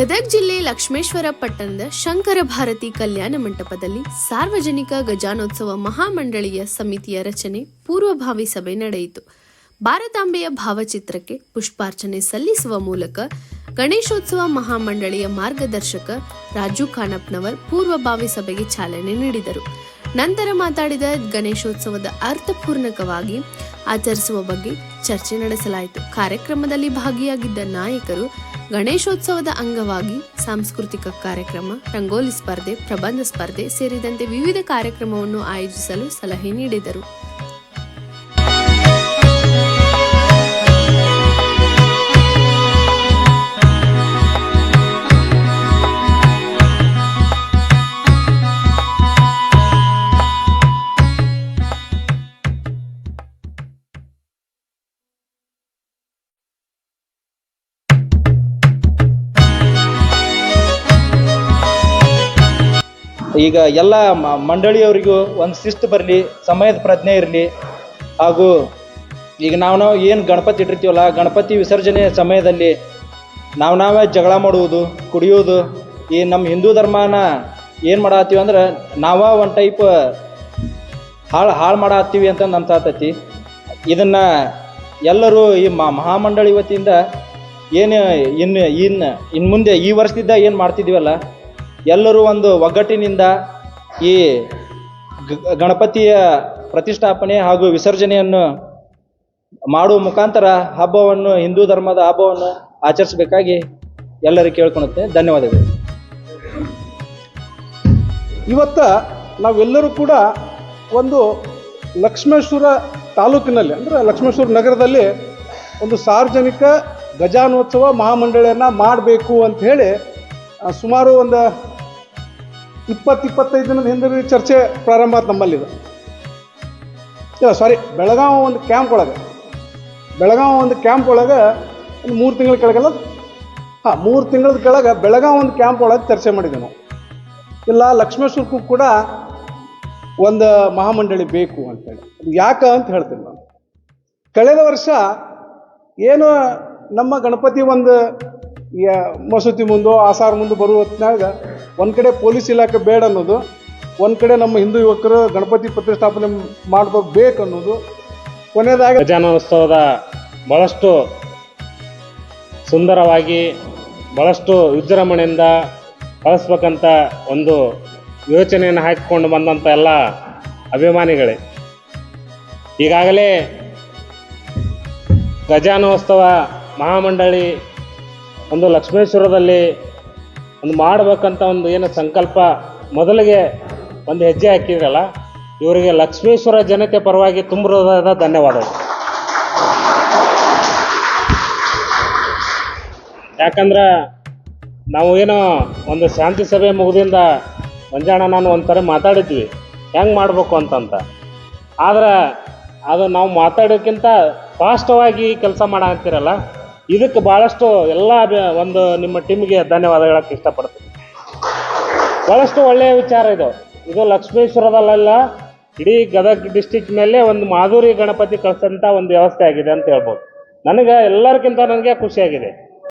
ಗದಗ ಜಿಲ್ಲೆ ಲಕ್ಷ್ಮೇಶ್ವರ ಪಟ್ಟಣದ ಶಂಕರ ಭಾರತಿ ಕಲ್ಯಾಣ ಮಂಟಪದಲ್ಲಿ ಸಾರ್ವಜನಿಕ ಗಜಾನೋತ್ಸವ ಮಹಾಮಂಡಳಿಯ ಸಮಿತಿಯ ರಚನೆ ಪೂರ್ವಭಾವಿ ಸಭೆ ನಡೆಯಿತು. ಭಾರತಾಂಬೆಯ ಭಾವಚಿತ್ರಕ್ಕೆ ಪುಷ್ಪಾರ್ಚನೆ ಸಲ್ಲಿಸುವ ಮೂಲಕ ಗಣೇಶೋತ್ಸವ ಮಹಾಮಂಡಳಿಯ ಮಾರ್ಗದರ್ಶಕ ರಾಜು ಖಾನಪ್ನವರ್ ಪೂರ್ವಭಾವಿ ಸಭೆಗೆ ಚಾಲನೆ ನೀಡಿದರು. ನಂತರ ಮಾತಾಡಿದ ಗಣೇಶೋತ್ಸವದ ಅರ್ಥಪೂರ್ಣಕವಾಗಿ ಆಚರಿಸುವ ಬಗ್ಗೆ ಚರ್ಚೆ ನಡೆಸಲಾಯಿತು. ಕಾರ್ಯಕ್ರಮದಲ್ಲಿ ಭಾಗಿಯಾಗಿದ್ದ ನಾಯಕರು ಗಣೇಶೋತ್ಸವದ ಅಂಗವಾಗಿ ಸಾಂಸ್ಕೃತಿಕ ಕಾರ್ಯಕ್ರಮ ರಂಗೋಲಿ ಸ್ಪರ್ಧೆ ಪ್ರಬಂಧ ಸ್ಪರ್ಧೆ ಸೇರಿದಂತೆ ವಿವಿಧ ಕಾರ್ಯಕ್ರಮವನ್ನು ಆಯೋಜಿಸಲು ಸಲಹೆ ನೀಡಿದರು. ಈಗ ಎಲ್ಲ ಮಂಡಳಿಯವರಿಗೂ ಒಂದು ಶಿಸ್ತು ಬರಲಿ, ಸಮಯದ ಪ್ರಜ್ಞೆ ಇರಲಿ. ಹಾಗೂ ಈಗ ನಾವು ನಾವು ಏನು ಗಣಪತಿ ಇಟ್ಟಿರ್ತೀವಲ್ಲ, ಗಣಪತಿ ವಿಸರ್ಜನೆ ಸಮಯದಲ್ಲಿ ನಾವು ನಾವೇ ಜಗಳ ಮಾಡುವುದು, ಕುಡಿಯುವುದು. ಈ ನಮ್ಮ ಹಿಂದೂ ಧರ್ಮನ ಏನು ಮಾಡತ್ತೀವಿ ಅಂದ್ರೆ ನಾವ ಒಂದು ಟೈಪ್ ಹಾಳು ಹಾಳು ಮಾಡತ್ತೀವಿ ಅಂತ ಅನ್ಸಾತೈತಿ ಇದನ್ನು ಎಲ್ಲರೂ ಈ ಮಹಾಮಂಡಳಿ ವತಿಯಿಂದ ಏನು ಇನ್ನು ಇನ್ನು ಇನ್ನು ಮುಂದೆ ಈ ವರ್ಷದಿಂದ ಏನು ಮಾಡ್ತಿದ್ದೀವಲ್ಲ ಎಲ್ಲರೂ ಒಂದು ಒಗ್ಗಟ್ಟಿನಿಂದ ಈ ಗಣಪತಿಯ ಪ್ರತಿಷ್ಠಾಪನೆ ಹಾಗೂ ವಿಸರ್ಜನೆಯನ್ನು ಮಾಡುವ ಮುಖಾಂತರ ಹಬ್ಬವನ್ನು, ಹಿಂದೂ ಧರ್ಮದ ಹಬ್ಬವನ್ನು ಆಚರಿಸಬೇಕಾಗಿ ಎಲ್ಲರೂ ಕೇಳ್ಕೊಳುತ್ತೆ ಧನ್ಯವಾದಗಳು. ಇವತ್ತ ನಾವೆಲ್ಲರೂ ಕೂಡ ಒಂದು ಲಕ್ಷ್ಮೇಶ್ವರ ತಾಲೂಕಿನಲ್ಲಿ, ಅಂದರೆ ಲಕ್ಷ್ಮೇಶ್ವರ ನಗರದಲ್ಲಿ ಒಂದು ಸಾರ್ವಜನಿಕ ಗಜಾನೋತ್ಸವ ಮಹಾಮಂಡಳಿಯನ್ನು ಮಾಡಬೇಕು ಅಂತ ಹೇಳಿ ಸುಮಾರು ಒಂದು ಇಪ್ಪತ್ತು ಇಪ್ಪತ್ತೈದು ದಿನದ ಹಿಂದೆ ಚರ್ಚೆ ಪ್ರಾರಂಭ ಆಯ್ತು ನಮ್ಮಲ್ಲಿದೆ. ಇಲ್ಲ ಸಾರಿ ಬೆಳಗಾವಿ ಒಂದು ಕ್ಯಾಂಪ್ ಒಳಗೆ. ಬೆಳಗಾವಿ ಒಂದು ಕ್ಯಾಂಪ್ ಒಳಗೆ ಒಂದು ಮೂರು ತಿಂಗಳ ಕೆಳಗೆಲ್ಲ, ಹಾಂ, ಮೂರು ತಿಂಗಳ ಕೆಳಗೆ ಬೆಳಗಾವಿ ಒಂದು ಕ್ಯಾಂಪ್ ಒಳಗೆ ಚರ್ಚೆ ಮಾಡಿದ್ದೆ ನಾವು. ಇಲ್ಲ, ಲಕ್ಷ್ಮೇಶ್ವರಕ್ಕೂ ಕೂಡ ಒಂದು ಮಹಾಮಂಡಳಿ ಬೇಕು ಅಂತೇಳಿ ಅದು ಯಾಕೆ ಅಂತ ಹೇಳ್ತೀನಿ ನಾನು. ಕಳೆದ ವರ್ಷ ಏನು ನಮ್ಮ ಗಣಪತಿ ಒಂದು ಮಸೂತಿ ಮುಂದೆ, ಆಸಾರ ಮುಂದೆ ಬರುವ ಹೊತ್ನ್ಯಾಗ ಒಂದು ಕಡೆ ಪೊಲೀಸ್ ಇಲಾಖೆ ಬೇಡ ಅನ್ನೋದು, ಒಂದು ಕಡೆ ನಮ್ಮ ಹಿಂದೂ ಯುವಕರು ಗಣಪತಿ ಪ್ರತಿಷ್ಠಾಪನೆ ಮಾಡಬೇಕು ಅನ್ನೋದು. ಕೊನೆಯದಾಗಿ ಗಜಾನೋತ್ಸವದ ಭಾಳಷ್ಟು ಸುಂದರವಾಗಿ ಭಾಳಷ್ಟು ವಿಜೃಂಭಣೆಯಿಂದ ಬಳಸ್ಬೇಕಂತ ಒಂದು ಯೋಚನೆಯನ್ನು ಹಾಕಿಕೊಂಡು ಬಂದಂಥ ಎಲ್ಲ ಅಭಿಮಾನಿಗಳೇ. ಈಗಾಗಲೇ ಗಜಾನೋತ್ಸವ ಮಹಾಮಂಡಳಿ, ಒಂದು ಲಕ್ಷ್ಮೇಶ್ವರದಲ್ಲಿ ಒಂದು ಮಾಡಬೇಕಂತ ಒಂದು ಏನು ಸಂಕಲ್ಪ ಮೊದಲಿಗೆ ಒಂದು ಹೆಜ್ಜೆ ಹಾಕಿದ್ರಲ್ಲ, ಇವರಿಗೆ ಲಕ್ಷ್ಮೇಶ್ವರ ಜನತೆ ಪರವಾಗಿ ತುಂಬಿರೋದಾದ ಧನ್ಯವಾದಗಳು. ಯಾಕಂದ್ರೆ ನಾವು ಏನೋ ಒಂದು ಶಾಂತಿ ಸಭೆ ಮುಗಿದಿಂದ ಮಂಜಾಣ ನಾನು ಒಂಥರ ಮಾತಾಡಿದ್ವಿ, ಹೆಂಗೆ ಮಾಡಬೇಕು ಅಂತಂತ. ಆದ್ರೆ ಅದು ನಾವು ಮಾತಾಡೋಕ್ಕಿಂತ ಫಾಸ್ಟವಾಗಿ ಕೆಲಸ ಮಾಡಂತೀರಲ್ಲ ಇದಕ್ಕೆ ಭಾಳಷ್ಟು ಎಲ್ಲ ಒಂದು ನಿಮ್ಮ ಟೀಮ್ಗೆ ಧನ್ಯವಾದ ಹೇಳಕ್ಕೆ ಇಷ್ಟಪಡ್ತೀನಿ. ಭಾಳಷ್ಟು ಒಳ್ಳೆಯ ವಿಚಾರ ಇದು. ಇದು ಲಕ್ಷ್ಮೇಶ್ವರದಲ್ಲೆಲ್ಲ ಇಡೀ ಗದಗ ಡಿಸ್ಟಿಕ್ ಮೇಲೆ ಒಂದು ಮಾಧುರಿ ಗಣಪತಿ ಕಳ್ಸಂತ ಒಂದು ವ್ಯವಸ್ಥೆ ಆಗಿದೆ ಅಂತ ಹೇಳ್ಬೋದು. ನನಗೆ ಎಲ್ಲರಿಗಿಂತ ನನಗೆ ಖುಷಿಯಾಗಿದೆ.